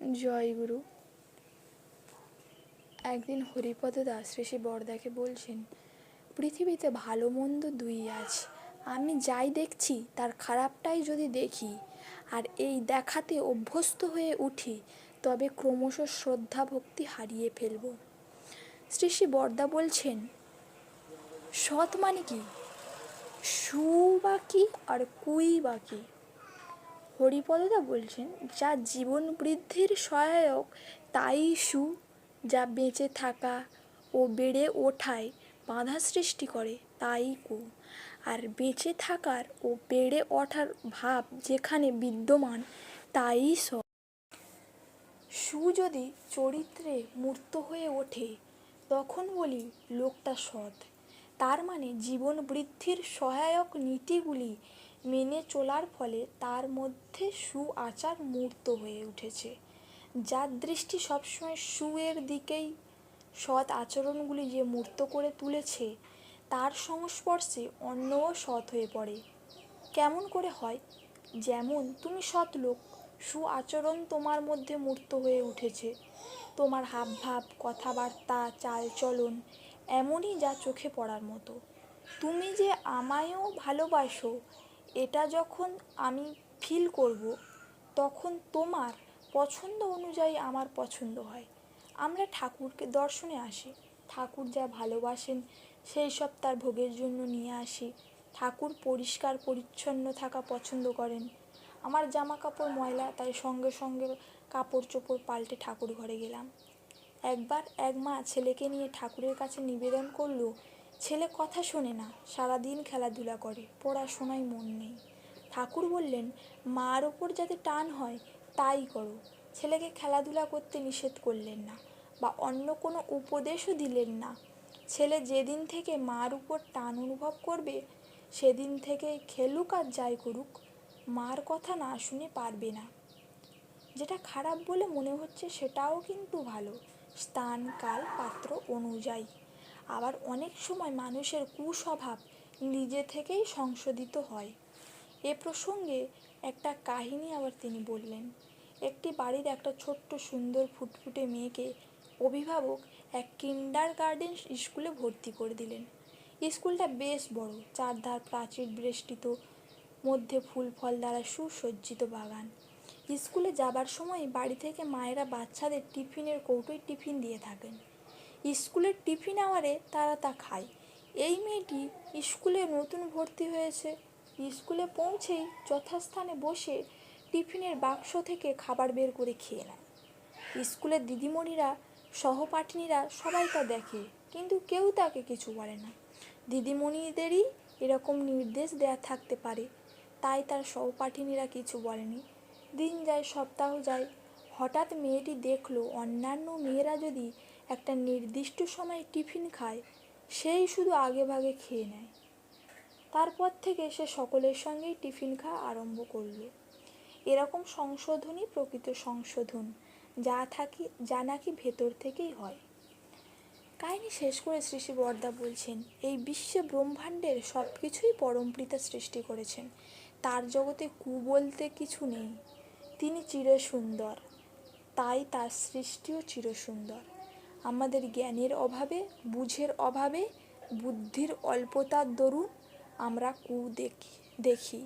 জয়গুরু একদিন হরিপদ দাস ঋষি বরদাকে বলছেন, পৃথিবীতে ভালো মন্দ দুই আছে আমি যাই দেখছি, তার খারাপটাই যদি দেখি, আর এই দেখাতে অভ্যস্ত হয়ে উঠি, তবে ক্রমশ শ্রদ্ধা ভক্তি হারিয়ে ফেলব। শ্রী শ্রী বরদা বলছেন, সৎ মানে কি? সু বা কি আর কুই বা কি? হরিপদদা বলছেন, যা জীবন বৃদ্ধির সহায়ক, তাই সু, যা বেঁচে থাকা ও বেড়ে ওঠায় বাধা সৃষ্টি করে, তাই কু। আর বেঁচে থাকার ও বেড়ে ওঠার ভাব যেখানে বিদ্যমান, তাই স। সু যদি চরিত্রে মূর্ত হয়ে ওঠে, তখন বলি লোকটা সৎ। তার মানে জীবন বৃদ্ধির সহায়ক নীতিগুলি মেনে চলার ফলে তার মধ্যে সু আচার মূর্ত হয়ে উঠেছে, যার দৃষ্টি সবসময় সুয়ের দিকেই। সৎ আচরণগুলি যে মূর্ত করে তুলেছে, তার সংস্পর্শে অন্যও সৎ হয়ে পড়ে। কেমন করে হয়? যেমন, তুমি সৎ লোক সু আচরণ তোমার মধ্যে মূর্ত হয়ে উঠেছে। তোমার হাবভাব, কথাবার্তা, চালচলন এমনই যা চোখে পড়ার মতো। তুমি যে আমায়ও ভালোবাসো এটা যখন আমি ফিল করব, তখন তোমার পছন্দ অনুযায়ী আমার পছন্দ হয়। আমরা ঠাকুরকে দর্শনে আসি। ঠাকুর যা ভালোবাসেন, সেই সব তার ভোগের জন্য নিয়ে আসি। ঠাকুর পরিষ্কার, পরিচ্ছন্ন থাকা পছন্দ করেন। আমার জামা কাপড় ময়লা, তাই সঙ্গে সঙ্গে কাপড় চোপড় পাল্টে ঠাকুর ঘরে গেলাম। একবার এক মা ছেলেকে নিয়ে ঠাকুরের কাছে নিবেদন করল ছেলে কথা শোনে না, সারাদিন খেলাধুলা করে, পড়াশোনায় মন নেই। ঠাকুর বললেন, মার ওপর যাতে টান হয়, তাই করো। ছেলেকে খেলাধুলা করতে নিষেধ করলেন না বা অন্য কোনো উপদেশও দিলেন না। ছেলে যেদিন থেকে মার উপর টান অনুভব করবে, সেদিন থেকে খেলুক আর যাই করুক, মার কথা না শুনে পারবে না। যেটা খারাপ বলে মনে হচ্ছে সেটাও কিন্তু ভালো। স্থান কাল পাত্র অনুযায়ী। আবার অনেক সময় মানুষের কুস্বভাব নিজে থেকেই সংশোধিত হয়। এ প্রসঙ্গে একটা কাহিনী আবার তিনি বললেন। একটি বাড়ির একটা ছোট্ট সুন্দর ফুটফুটে মেয়েকে অভিভাবক এক কিন্ডার গার্ডেন স্কুলে ভর্তি করে দিলেন। স্কুলটা বেশ বড়, চারধার প্রাচীর বেষ্টিত, মধ্যে ফুল ফল দ্বারা সুসজ্জিত বাগান। স্কুলে যাবার সময় বাড়ি থেকে মায়েরা বাচ্চাদের টিফিনের কৌটোয় টিফিন দিয়ে থাকেন। স্কুলের টিফিন আওয়ারে তারা তা খায়। এই মেয়েটি স্কুলে নতুন ভর্তি হয়েছে। স্কুলে পৌঁছেই যথাস্থানে বসে টিফিনের বাক্স থেকে খাবার বের করে খেয়ে নেয়। স্কুলের দিদিমণিরা, সহপাঠিনীরা সবাই তা দেখে, কিন্তু কেউ তাকে কিছু বলে না। দিদিমণিদেরই এরকম নির্দেশ দেয়া থাকতে পারে, তাই তার সহপাঠিনীরা কিছু বলেনি। দিন যায়, সপ্তাহ যায়। হঠাৎ মেয়েটি দেখল, অন্যান্য মেয়েরা যদি একটা নির্দিষ্ট সময় টিফিন খায়, সেই শুধু আগে ভাগে খেয়ে নেয়। তারপর থেকে সে সকলের সঙ্গেই টিফিন খাওয়া আরম্ভ করল। এরকম সংশোধনই প্রকৃত সংশোধন, যা থাকি, যা নাকি ভেতর থেকেই হয়। কাহিনী শেষ করে শ্রী বর্দা বলছেন, এই বিশ্বে ব্রহ্মাণ্ডের সব কিছুই পরমপ্রীতা সৃষ্টি করেছেন। তার জগতে কু বলতে কিছু নেই। তিনি চিরসুন্দর। তাই তার সৃষ্টিও চিরসুন্দর। আমাদের জ্ঞানের অভাবে বুঝের অভাবে বুদ্ধির অল্পতার দরুন আমরা কু দেখি দেখি।